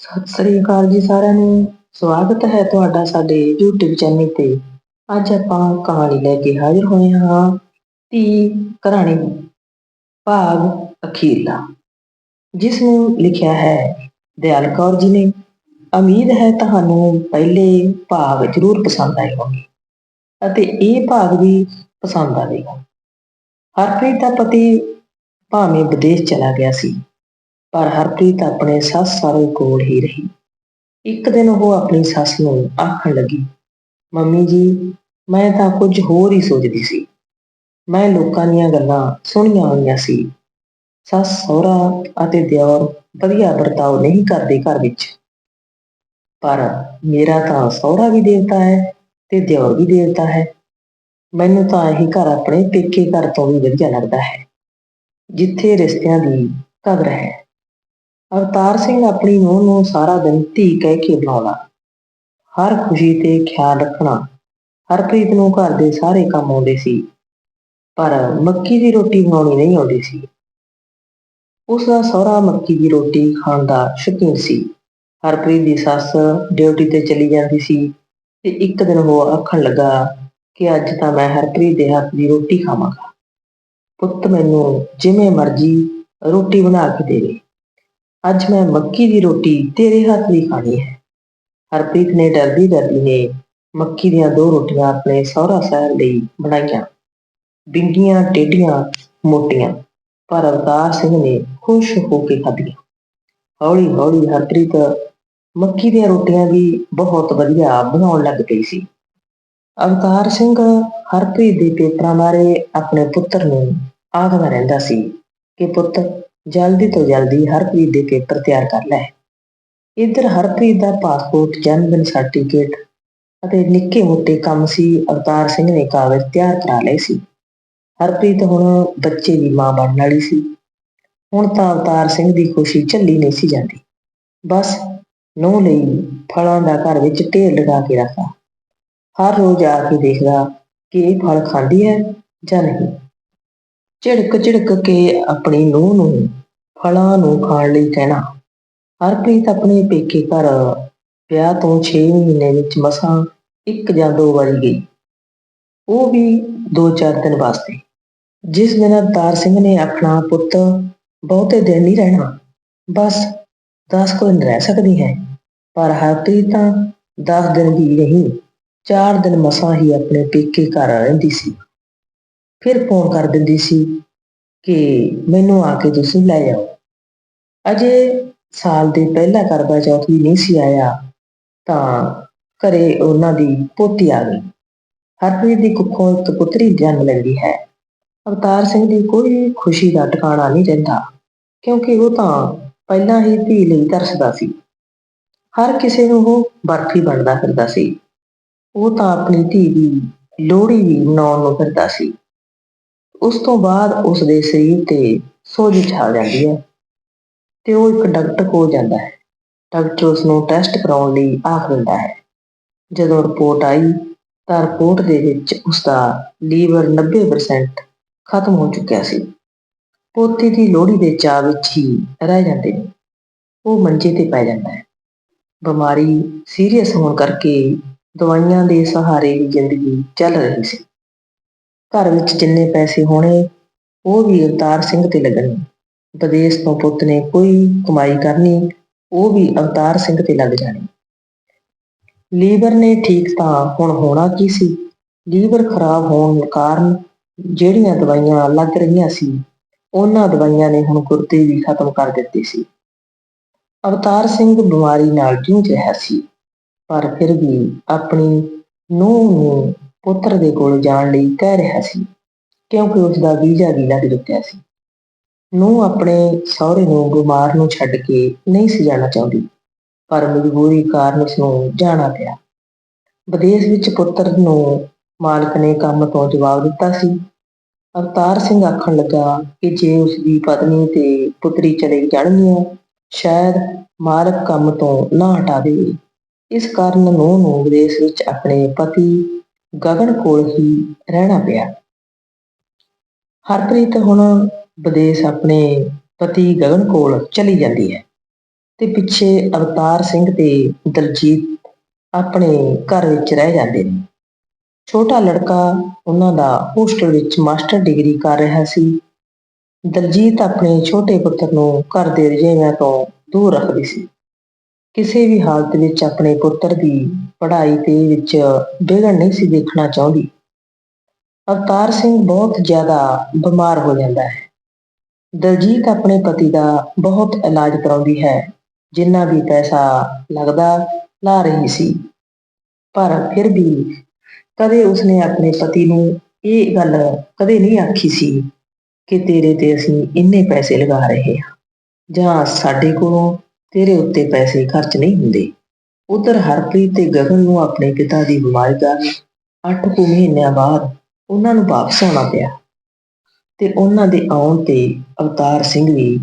ਸਤਿ ਸ੍ਰੀ ਅਕਾਲ ਜੀ ਸਾਰਿਆਂ ਨੂੰ। ਸਵਾਗਤ ਹੈ ਤੁਹਾਡਾ ਸਾਡੇ YouTube ਚੈਨਲ ਤੇ। ਅੱਜ ਆਪਾਂ ਕਹਾਣੀ ਲੈ ਕੇ ਹਾਜ਼ਰ ਹੋਏ ਹਾਂ ਤੀ ਕਹਾਣੀ ਭਾਗ ਅਖੀਰਲਾ, ਜਿਸ ਨੂੰ ਲਿਖਿਆ ਹੈ ਦਿਆਲ ਕੌਰ ਜੀ ਨੇ। ਉਮੀਦ ਹੈ ਤੁਹਾਨੂੰ ਪਹਿਲੇ ਭਾਗ ਜ਼ਰੂਰ ਪਸੰਦ ਆਏ ਹੋਣਗੇ ਅਤੇ ਇਹ ਭਾਗ ਵੀ ਪਸੰਦ ਆਵੇਗਾ। ਹਰਪ੍ਰੀਤ ਦਾ ਪਤੀ ਭਾਵੇਂ ਵਿਦੇਸ਼ ਚਲਾ ਗਿਆ ਸੀ। ਪਰ ਹਰਪ੍ਰੀਤ ਆਪਣੇ ਸੱਸ ਸਾਰੇ ਕੋਲ ਹੀ ਰਹੀ। ਇੱਕ ਦਿਨ ਉਹ ਆਪਣੀ ਸੱਸ ਨੂੰ ਆਖਣ ਲੱਗੀ, ਮੰਮੀ ਜੀ, ਮੈਂ ਤਾਂ ਕੁਝ ਹੋਰ ਹੀ ਸੋਚਦੀ ਸੀ। ਮੈਂ ਲੋਕਾਂ ਦੀਆਂ ਗੱਲਾਂ ਸੁਣੀਆਂ ਹੋਈਆਂ ਸੀ। ਸੱਸ, ਸਹੁਰਾ ਅਤੇ ਦਿਓਰ ਵਧੀਆ ਵਰਤਾਓ ਨਹੀਂ ਕਰਦੇ ਘਰ ਵਿੱਚ। ਪਰ ਮੇਰਾ ਤਾਂ ਸਹੁਰਾ ਵੀ ਦੇਵਤਾ ਹੈ ਤੇ ਦਿਓਰ ਵੀ ਦੇਵਤਾ ਹੈ। ਮੈਨੂੰ ਤਾਂ ਇਹ ਘਰ ਆਪਣੇ ਪੇਕੇ ਘਰ ਤੋਂ ਵੀ ਵਧੀਆ ਲੱਗਦਾ ਹੈ, ਜਿੱਥੇ ਰਿਸ਼ਤਿਆਂ ਦੀ ਕਦਰ ਹੈ। ਅਵਤਾਰ ਸਿੰਘ ਆਪਣੀ ਨੂੰਹ ਨੂੰ ਸਾਰਾ ਦਿਨ ਧੀ ਕਹਿ ਕੇ ਬੁਲਾਉਂਦਾ। ਹਰ ਖੁਸ਼ੀ ਤੇ ਖਿਆਲ ਰੱਖਣਾ ਹਰਪ੍ਰੀਤ ਨੂੰ ਘਰ ਦੇ ਸਾਰੇ ਕੰਮ ਆਉਂਦੇ ਸੀ, ਪਰ ਮੱਕੀ ਦੀ ਰੋਟੀ ਬਣਾਉਣੀ ਨਹੀਂ ਆਉਂਦੀ ਸੀ। ਉਸ ਦਾ ਸਹੁਰਾ ਮੱਕੀ ਦੀ ਰੋਟੀ ਖਾਣ ਦਾ ਸ਼ੌਕੀਨ ਸੀ। ਹਰਪ੍ਰੀਤ ਦੀ ਸੱਸ ਡਿਊਟੀ ਤੇ ਚਲੀ ਜਾਂਦੀ ਸੀ ਤੇ ਇੱਕ ਦਿਨ ਉਹ ਆਖਣ ਲੱਗਾ ਕਿ ਅੱਜ ਤਾਂ ਮੈਂ ਹਰਪ੍ਰੀਤ ਦੇ ਹੱਥ ਦੀ ਰੋਟੀ ਖਾਵਾਂਗਾ। ਪੁੱਤ ਮੈਨੂੰ ਜਿਵੇਂ ਮਰਜ਼ੀ ਰੋਟੀ ਬਣਾ ਕੇ ਦੇਵੇ ਅੱਜ ਮੈਂ ਮੱਕੀ ਦੀ ਰੋਟੀ ਤੇਰੇ ਹੱਥ ਦੀ ਖਾਣੀ ਹੈ। ਹਰਪ੍ਰੀਤ ਨੇ ਡਰਦੀ ਡਰਦੀ ਨੇ ਮੱਕੀ ਦੀਆਂ ਦੋ ਰੋਟੀਆਂ ਆਪਣੇ ਸਹੁਰਾ ਸਾਹਿਬ ਲਈ ਬਣਾਈਆਂ। ਬਿੰਗੀਆਂ, ਟੇਢੀਆਂ, ਮੋਟੀਆਂ, ਪਰ ਅਵਤਾਰ ਸਿੰਘ ਨੇ ਖੁਸ਼ ਹੋ ਕੇ ਖਾਧੀਆਂ ਹੌਲੀ ਹੌਲੀ ਹਰਪ੍ਰੀਤ ਮੱਕੀ ਦੀਆਂ ਰੋਟੀਆਂ ਵੀ ਬਹੁਤ ਵਧੀਆ ਬਣਾਉਣ ਲੱਗ ਪਈ ਸੀ। ਅਵਤਾਰ ਸਿੰਘ ਹਰਪ੍ਰੀਤ ਦੇ ਪੇਪਰਾਂ ਬਾਰੇ ਆਪਣੇ ਪੁੱਤਰ ਨੂੰ ਆਖਦਾ ਰਹਿੰਦਾ ਸੀ ਕਿ ਪੁੱਤ ਜਲਦੀ ਤੋਂ ਜਲਦੀ ਹਰਪ੍ਰੀਤ ਦੇ ਪੇਪਰ ਤਿਆਰ ਕਰ ਲੈ। ਇੱਧਰ ਹਰਪ੍ਰੀਤ ਦਾ ਪਾਸਪੋਰਟ ਜਨਮ ਦਿਨ ਸਰਟੀਫਿਕੇਟ ਅਤੇ ਨਿੱਕੇ ਮੋਟੇ ਕੰਮ ਸੀ, ਅਵਤਾਰ ਸਿੰਘ ਨੇ ਕਾਗਜ਼ ਤਿਆਰ ਕਰਾ ਲਏ ਸੀ। ਹਰਪ੍ਰੀਤ ਹੁਣ ਬੱਚੇ ਦੀ ਮਾਂ ਬਣਨ ਵਾਲੀ ਸੀ। ਹੁਣ ਤਾਂ ਅਵਤਾਰ ਸਿੰਘ ਦੀ ਖੁਸ਼ੀ ਝੱਲੀ ਨਹੀਂ ਸੀ ਜਾਂਦੀ। ਬਸ ਨੂੰਹ ਲਈ ਫਲਾਂ ਦਾ ਘਰ ਵਿੱਚ ਢੇਰ ਲਗਾ ਕੇ ਰੱਖਦਾ ਹਰ ਰੋਜ਼ ਆ ਕੇ ਦੇਖਦਾ ਕਿ ਇਹ ਫਲ ਖਾਂਦੀ ਹੈ ਜਾਂ ਨਹੀਂ। ਝਿੜਕ ਝਿੜਕ ਕੇ ਆਪਣੀ ਨੂੰਹ ਨੂੰ ਫਲਾਂ ਨੂੰ ਖਾਣ ਲਈ ਕਹਿਣਾ। ਹਰਪ੍ਰੀਤ ਆਪਣੇ ਪੇਕੇ ਘਰ ਵਿਆਹ ਤੋਂ 6 ਮਹੀਨੇ ਵਿੱਚ ਮਸਾਂ ਇੱਕ ਜਾਂ ਦੋ ਵਾਰੀ ਗਈ। ਉਹ ਵੀ 2-4 ਦਿਨ ਵਾਸਤੇ। ਜਿਸ ਦਿਨ ਅਵਤਾਰ ਸਿੰਘ ਨੇ ਆਖਣਾ ਪੁੱਤ ਬਹੁਤੇ ਦਿਨ ਨਹੀਂ ਰਹਿਣਾ, ਬਸ 10 ਕੁ ਦਿਨ ਰਹਿ ਸਕਦੀ ਹੈ। ਪਰ ਹਰਪ੍ਰੀਤ ਤਾਂ 10 ਦਿਨ ਵੀ ਨਹੀਂ 4 ਦਿਨ ਮਸਾਂ ਹੀ ਆਪਣੇ ਪੇਕੇ ਘਰ ਰਹਿੰਦੀ ਸੀ। ਫਿਰ ਫੋਨ ਕਰ ਦਿੰਦੀ ਸੀ ਕਿ ਮੈਨੂੰ ਆ ਕੇ ਤੁਸੀਂ ਲੈ ਜਾਓ ਅਜੇ ਸਾਲ ਦੇ ਪਹਿਲਾ ਕਰਵਾ ਚੌਥ ਵੀ ਨਹੀਂ ਸੀ ਆਇਆ, ਤਾਂ ਘਰੇ ਉਹਨਾਂ ਦੀ ਪੋਤੀ ਆ ਗਈ। ਹਰਪ੍ਰੀਤ ਦੀ ਕੁੱਖੋਂ ਇੱਕ ਪੁੱਤਰੀ ਜਨਮ ਲੈਂਦੀ ਹੈ। ਅਵਤਾਰ ਸਿੰਘ ਦੀ ਕੋਈ ਖੁਸ਼ੀ ਦਾ ਟਿਕਾਣਾ ਨਹੀਂ ਰਹਿੰਦਾ, ਕਿਉਂਕਿ ਉਹ ਤਾਂ ਪਹਿਲਾਂ ਹੀ ਧੀ ਲਈ ਤਰਸਦਾ ਸੀ। ਹਰ ਕਿਸੇ ਨੂੰ ਉਹ ਬਰਫੀ ਬਣਦਾ ਫਿਰਦਾ ਸੀ। ਉਹ ਤਾਂ ਆਪਣੀ ਧੀ ਦੀ ਲੋਹੜੀ ਵੀ ਮਨਾਉਣ ਨੂੰ ਫਿਰਦਾ ਸੀ। ਉਸ ਤੋਂ ਬਾਅਦ ਉਸ ਦੇ ਸਰੀਰ ਤੇ ਸੋਜ ਛਾ ਜਾਂਦੀ ਹੈ। ਤੇ ਉਹ ਇੱਕ ਡਾਕਟਰ ਕੋਲ ਜਾਂਦਾ ਹੈ। ਡਾਕਟਰ ਉਸ ਨੂੰ ਟੈਸਟ ਕਰਾਉਣ ਲਈ ਆਖ ਦਿੰਦਾ ਹੈ। ਜਦੋਂ ਰਿਪੋਰਟ ਆਈ, ਤਾਂ ਰਿਪੋਰਟ ਦੇ ਵਿੱਚ ਉਸ ਦਾ ਲੀਵਰ 90% ਖਤਮ ਹੋ ਚੁੱਕਿਆ ਸੀ। ਪੋਤੀ ਦੀ ਲੋਹੜੀ ਦੇ ਚਾਅ ਵਿੱਚ ਹੀ ਰਹਿ ਜਾਂਦੇ ਨੇ। ਉਹ ਮੰਜੇ ਤੇ ਪੈ ਜਾਂਦਾ ਹੈ। ਬਿਮਾਰੀ ਸੀਰੀਅਸ ਹੋਣ ਕਰਕੇ ਦਵਾਈਆਂ ਦੇ ਸਹਾਰੇ ਹੀ ਜ਼ਿੰਦਗੀ ਚੱਲ ਰਹੀ ਸੀ। ਘਰ ਵਿੱਚ ਜਿੰਨੇ ਪੈਸੇ ਹੋਣੇ, ਉਹ ਵੀ ਅਵਤਾਰ ਸਿੰਘ ਤੇ ਲੱਗਣੇ ਵਿਦੇਸ਼ ਤੋਂ ਪੁੱਤ ਨੇ ਕੋਈ ਕਮਾਈ ਕਰਨੀ, ਉਹ ਵੀ ਅਵਤਾਰ ਸਿੰਘ ਤੇ ਲੱਗ ਜਾਣੀ। ਲੀਵਰ ਨੇ ਠੀਕ ਤਾਂ ਹੁਣ ਹੋਣਾ ਕੀ ਸੀ? ਲੀਵਰ ਖਰਾਬ ਹੋਣ ਕਾਰਨ ਜਿਹੜੀਆਂ ਦਵਾਈਆਂ ਲੱਗ ਰਹੀਆਂ ਸੀ, ਉਹਨਾਂ ਦਵਾਈਆਂ ਨੇ ਹੁਣ ਗੁਰਦੇ ਵੀ ਖਤਮ ਕਰ ਦਿੱਤੇ ਸੀ। ਅਵਤਾਰ ਸਿੰਘ ਬਿਮਾਰੀ ਨਾਲ ਜੂਝ ਰਿਹਾ ਸੀ, ਪਰ ਫਿਰ ਵੀ ਆਪਣੀ ਨੂੰਹ ਨੂੰ ਪੁੱਤਰ ਦੇ ਕੋਲ ਜਾਣ ਲਈ ਕਹਿ ਰਿਹਾ ਸੀ, ਕਿਉਂਕਿ ਉਸ ਦਾ ਵੀਜ਼ਾ ਵੀ ਲੱਗ ਚੁੱਕਿਆ ਸੀ। ਨੂੰ ਆਪਣੇ ਸਹੁਰੇ ਨੂੰ ਬਿਮਾਰ ਨੂੰ ਛੱਡ ਕੇ ਨਹੀਂ ਸੀ ਜਾਣਾ ਚਾਹੁੰਦੀ, ਪਰ ਮਜਬੂਰੀ ਕਾਰਨ ਉਸ ਨੂੰ ਜਾਣਾ ਪਿਆ। ਵਿਦੇਸ਼ ਵਿੱਚ ਪੁੱਤਰ ਨੂੰ ਮਾਲਕ ਨੇ ਕੰਮ ਤੋਂ ਜਵਾਬ ਦਿੱਤਾ ਸੀ। ਅਵਤਾਰ ਸਿੰਘ ਆਖਣ ਲੱਗਾ ਕਿ ਜੇ ਉਸ ਦੀ ਪਤਨੀ ਤੇ ਪੁੱਤਰੀ ਚਲੇ ਜਾਣਗੀਆਂ, ਸ਼ਾਇਦ ਮਾਲਕ ਕੰਮ ਤੋਂ ਨਾ ਹਟਾ ਦੇਵੇ। ਇਸ ਕਾਰਨ ਨੂੰ ਨੂੰ ਵਿਦੇਸ਼ ਵਿੱਚ ਆਪਣੇ ਪਤੀ ਗਗਨ ਕੋਲ ਹੀ ਰਹਿਣਾ ਪਿਆ। ਹਰਪ੍ਰੀਤ ਹੁਣ ਵਿਦੇਸ਼ ਆਪਣੇ ਪਤੀ ਗਗਨ ਕੋਲ ਚਲੀ ਜਾਂਦੀ ਹੈ ਤੇ ਪਿੱਛੇ ਅਵਤਾਰ ਸਿੰਘ ਤੇ ਦਲਜੀਤ ਆਪਣੇ ਘਰ ਵਿੱਚ ਰਹਿ ਜਾਂਦੇ ਨੇ। ਛੋਟਾ ਲੜਕਾ ਉਹਨਾਂ ਦਾ ਹੋਸਟਲ ਵਿੱਚ ਮਾਸਟਰ ਡਿਗਰੀ ਕਰ ਰਿਹਾ ਸੀ। ਦਲਜੀਤ ਆਪਣੇ ਛੋਟੇ ਪੁੱਤਰ ਨੂੰ ਘਰ ਦੇ ਰੁਝੇਵਿਆਂ ਤੋਂ ਦੂਰ ਰੱਖਦੀ ਸੀ। ਕਿਸੇ ਵੀ ਹਾਲਤ ਵਿੱਚ ਆਪਣੇ ਪੁੱਤਰ ਦੀ ਪੜ੍ਹਾਈ ਤੇ ਵਿੱਚ ਵਿਗੜ ਨਹੀਂ ਸੀ ਦੇਖਣਾ ਚਾਹੁੰਦੀ। ਅਵਤਾਰ ਸਿੰਘ ਬਹੁਤ ਜ਼ਿਆਦਾ ਬਿਮਾਰ ਹੋ ਜਾਂਦਾ ਹੈ। ਦਲਜੀਤ ਆਪਣੇ ਪਤੀ ਦਾ ਬਹੁਤ ਇਲਾਜ ਕਰਾਉਂਦੀ ਹੈ, ਜਿੰਨਾ ਵੀ ਪੈਸਾ ਲੱਗਦਾ ਲਾ ਰਹੀ ਸੀ। ਪਰ ਫਿਰ ਵੀ ਕਦੇ ਉਸਨੇ ਆਪਣੇ ਪਤੀ ਨੂੰ ਇਹ ਗੱਲ ਕਦੇ ਨਹੀਂ ਆਖੀ ਸੀ ਕਿ ਤੇਰੇ ਤੇ ਅਸੀਂ ਇੰਨੇ ਪੈਸੇ ਲਗਾ ਰਹੇ ਹਾਂ, ਜਾਂ ਸਾਡੇ ਕੋਲੋਂ ਤੇਰੇ ਉੱਤੇ ਪੈਸੇ ਖਰਚ ਨਹੀਂ ਹੁੰਦੇ। ਉਧਰ ਹਰਪ੍ਰੀਤ ਤੇ ਗਗਨ ਨੂੰ ਆਪਣੇ ਪਿਤਾ ਦੀ ਬਿਮਾਰੀ ਦਾ 8 ਕੁ ਮਹੀਨਿਆਂ ਬਾਅਦ ਉਹਨਾਂ ਨੂੰ ਵਾਪਸ ਆਉਣਾ ਪਿਆ। ਤੇ ਉਹਨਾਂ ਦੇ ਆਉਣ ਤੇ ਅਵਤਾਰ ਸਿੰਘ ਦੀ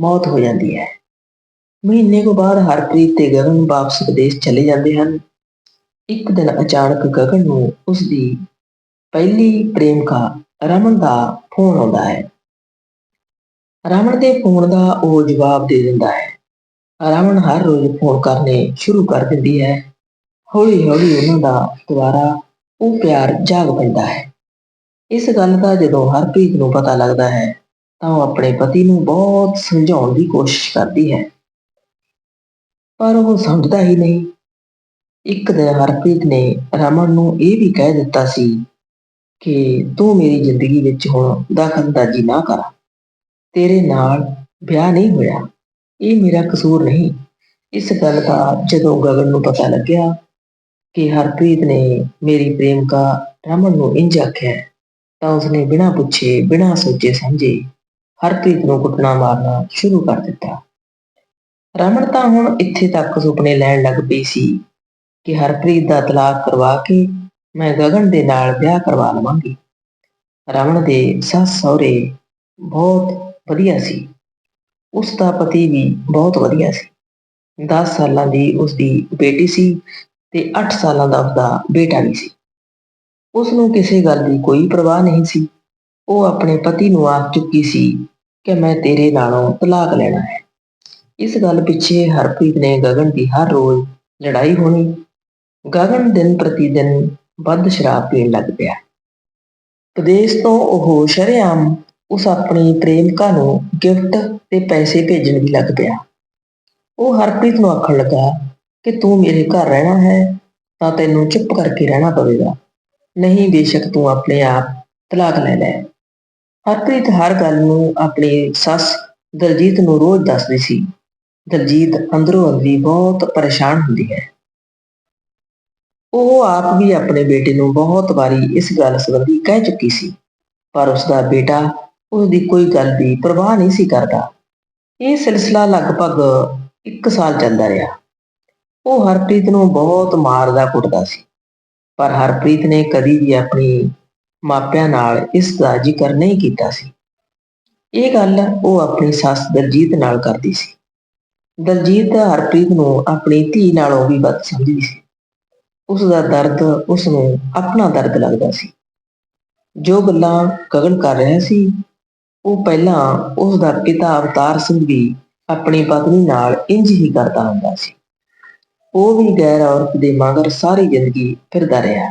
ਮੌਤ ਹੋ ਜਾਂਦੀ ਹੈ। ਮਹੀਨੇ ਕੁ ਬਾਅਦ ਹਰਪ੍ਰੀਤ ਤੇ ਗਗਨ ਵਾਪਸ ਵਿਦੇਸ਼ ਚਲੇ ਜਾਂਦੇ ਹਨ। ਇੱਕ ਦਿਨ ਅਚਾਨਕ ਗਗਨ ਨੂੰ ਉਸ ਦੀ ਪਹਿਲੀ ਪ੍ਰੇਮਿਕਾ ਰਮਨ ਦਾ ਫੋਨ ਆਉਂਦਾ ਹੈ। ਰਮਨ ਦੇ ਫੋਨ ਦਾ ਉਹ ਜਵਾਬ ਦੇ ਦਿੰਦਾ ਹੈ। ਰਮਨ ਹਰ ਰੋਜ਼ ਫੋਨ ਕਰਨੇ ਸ਼ੁਰੂ ਕਰ ਦਿੰਦੀ ਹੈ। ਹੌਲੀ ਹੌਲੀ ਉਹਨਾਂ ਦਾ ਦੁਬਾਰਾ ਉਹ ਪਿਆਰ ਜਾਗ ਪੈਂਦਾ ਹੈ। ਇਸ ਗੱਲ ਦਾ ਜਦੋਂ ਹਰਪ੍ਰੀਤ ਨੂੰ ਪਤਾ ਲੱਗਦਾ ਹੈ, ਤਾਂ ਉਹ ਆਪਣੇ ਪਤੀ ਨੂੰ ਬਹੁਤ ਸਮਝਾਉਣ ਦੀ ਕੋਸ਼ਿਸ਼ ਕਰਦੀ ਹੈ। ਪਰ ਉਹ ਸਮਝਦਾ ਹੀ ਨਹੀਂ। ਇੱਕ ਦਿਨ ਹਰਪ੍ਰੀਤ ਨੇ ਰਮਨ ਨੂੰ ਇਹ ਵੀ ਕਹਿ ਦਿੱਤਾ ਸੀ ਕਿ ਤੂੰ ਮੇਰੀ ਜ਼ਿੰਦਗੀ ਵਿੱਚ ਹੁਣ ਦਖਲਅੰਦਾਜ਼ੀ ਨਾ ਕਰ। ਤੇਰੇ ਨਾਲ ਵਿਆਹ ਨਹੀਂ ਹੋਇਆ। ਇਹ ਮੇਰਾ ਕਸੂਰ ਨਹੀਂ। ਇਸ ਗੱਲ ਦਾ ਜਦੋਂ ਗਗਨ ਨੂੰ ਪਤਾ ਲੱਗਿਆ ਕਿ ਹਰਪ੍ਰੀਤ ਨੇ ਮੇਰੀ ਪ੍ਰੇਮਕਾ ਰਮਨ ਨੂੰ ਇੰਜ ਆਖਿਆ ਤਾਂ ਉਸਨੇ ਬਿਨਾਂ ਪੁੱਛੇ, ਬਿਨਾਂ ਸੋਚੇ ਸਮਝੇ ਹਰਪ੍ਰੀਤ ਨੂੰ ਕੁੱਟਣਾ ਮਾਰਨਾ ਸ਼ੁਰੂ ਕਰ ਦਿੱਤਾ। ਰਮਨ ਤਾਂ ਹੁਣ ਇੱਥੇ ਤੱਕ ਸੁਪਨੇ ਲੈਣ ਲੱਗ ਪਈ ਸੀ ਕਿ ਹਰਪ੍ਰੀਤ ਦਾ ਤਲਾਕ ਕਰਵਾ ਕੇ ਮੈਂ ਗਗਨ ਦੇ ਨਾਲ ਵਿਆਹ ਕਰਵਾ ਲਵਾਂਗੀ। ਰਮਨ ਦੇ ਸੱਸ ਸਹੁਰੇ ਬਹੁਤ ਵਧੀਆ ਸੀ। ਉਸ ਦਾ ਪਤੀ ਵੀ ਬਹੁਤ ਵਧੀਆ ਸੀ। 10 ਸਾਲਾਂ ਦੀ ਉਸ ਦੀ ਬੇਟੀ ਸੀ ਤੇ 8 ਸਾਲਾਂ ਦਾ ਉਸਦਾ ਬੇਟਾ ਵੀ ਸੀ। ਉਸ ਨੂੰ ਕਿਸੇ ਗੱਲ ਦੀ ਕੋਈ ਪਰਵਾਹ ਨਹੀਂ ਸੀ। ਉਹ ਆਪਣੇ ਪਤੀ ਨੂੰ ਆਖ ਚੁੱਕੀ ਸੀ ਕਿ ਮੈਂ ਤੇਰੇ ਨਾਲੋਂ ਤਲਾਕ ਲੈਣਾ ਹੈ। ਇਸ ਗੱਲ ਪਿੱਛੇ ਹਰਪ੍ਰੀਤ ਨੇ ਗਗਨ ਦੀ ਹਰ ਰੋਜ਼ ਲੜਾਈ ਹੋਣੀ, ਗਗਨ ਦਿਨ ਪ੍ਰਤੀ ਦਿਨ ਵੱਧ ਸ਼ਰਾਬ ਪੀਣ ਲੱਗ ਪਿਆ। ਵਿਦੇਸ਼ ਤੋਂ ਉਹ ਸ਼ਰੇਆਮ ਉਸ ਆਪਣੀ ਪ੍ਰੇਮਿਕਾ ਨੂੰ ਗਿਫਟ ਤੇ ਪੈਸੇ ਭੇਜਣ ਵੀ ਲੱਗ ਪਿਆ। ਉਹ ਹਰਪ੍ਰੀਤ ਨੂੰ ਆਖਣ ਲੱਗਾ ਕਿ ਤੂੰ ਮੇਰੇ ਘਰ ਰਹਿਣਾ ਹੈ, ਤਾਂ ਤੈਨੂੰ ਚੁੱਪ ਕਰਕੇ ਰਹਿਣਾ ਪਵੇਗਾ। ਨਹੀਂ ਬੇਸ਼ੱਕ ਤੂੰ ਆਪਣੇ ਆਪ ਤਲਾਕ ਲੈ ਲੈ। ਹਰਪ੍ਰੀਤ ਹਰ ਗੱਲ ਨੂੰ ਆਪਣੀ ਸੱਸ ਦਲਜੀਤ ਨੂੰ ਰੋਜ਼ ਦੱਸਦੀ ਸੀ। ਦਲਜੀਤ ਅੰਦਰੋਂ ਅੰਦਰੀ ਬਹੁਤ ਪਰੇਸ਼ਾਨ ਹੁੰਦੀ ਹੈ। ਉਹ ਆਪ ਵੀ ਆਪਣੇ ਬੇਟੇ ਨੂੰ ਬਹੁਤ ਵਾਰੀ ਇਸ ਗੱਲ ਸੰਬੰਧੀ ਕਹਿ ਚੁੱਕੀ ਸੀ, ਪਰ ਉਸ ਦਾ ਬੇਟਾ ਉਸ ਦੀ ਕੋਈ ਗੱਲ ਦੀ ਪਰਵਾਹ ਨਹੀਂ ਸੀ ਕਰਦਾ। ਇਹ ਸਿਲਸਿਲਾ ਲਗਭਗ 1 ਸਾਲ ਚੱਲਦਾ ਰਿਹਾ। ਉਹ ਹਰਪ੍ਰੀਤ ਨੂੰ ਬਹੁਤ ਮਾਰਦਾ ਕੁੱਟਦਾ ਸੀ। ਪਰ ਹਰਪ੍ਰੀਤ ਨੇ ਕਦੀ ਵੀ ਆਪਣੀ ਮਾਪਿਆਂ ਨਾਲ ਇਸ ਦਾ ਜ਼ਿਕਰ ਨਹੀਂ ਕੀਤਾ ਸੀ। ਇਹ ਗੱਲ ਉਹ ਆਪਣੀ ਸੱਸ ਦਲਜੀਤ ਨਾਲ ਕਰਦੀ ਸੀ। ਦਲਜੀਤ ਹਰਪ੍ਰੀਤ ਨੂੰ ਆਪਣੀ ਧੀ ਨਾਲੋਂ ਵੀ ਵੱਧ ਸਮਝਦੀ ਸੀ। ਉਸ ਦਾ ਦਰਦ ਉਸ ਨੂੰ ਆਪਣਾ ਦਰਦ ਲੱਗਦਾ ਸੀ। ਜੋ ਗੱਲਾਂ ਗਗਨ ਕਰ ਰਿਹਾ ਸੀ, ਉਹ ਪਹਿਲਾਂ ਉਸ ਦਾ ਪਿਤਾ ਅਵਤਾਰ ਸਿੰਘ ਵੀ ਆਪਣੀ ਪਤਨੀ ਨਾਲ ਇੰਜ ਹੀ ਕਰਦਾ ਹੁੰਦਾ ਸੀ। ਉਹ ਵੀ ਗੈਰ ਔਰਤ ਦੇ ਮਗਰ ਸਾਰੀ ਜ਼ਿੰਦਗੀ ਫਿਰਦਾ ਰਿਹਾ।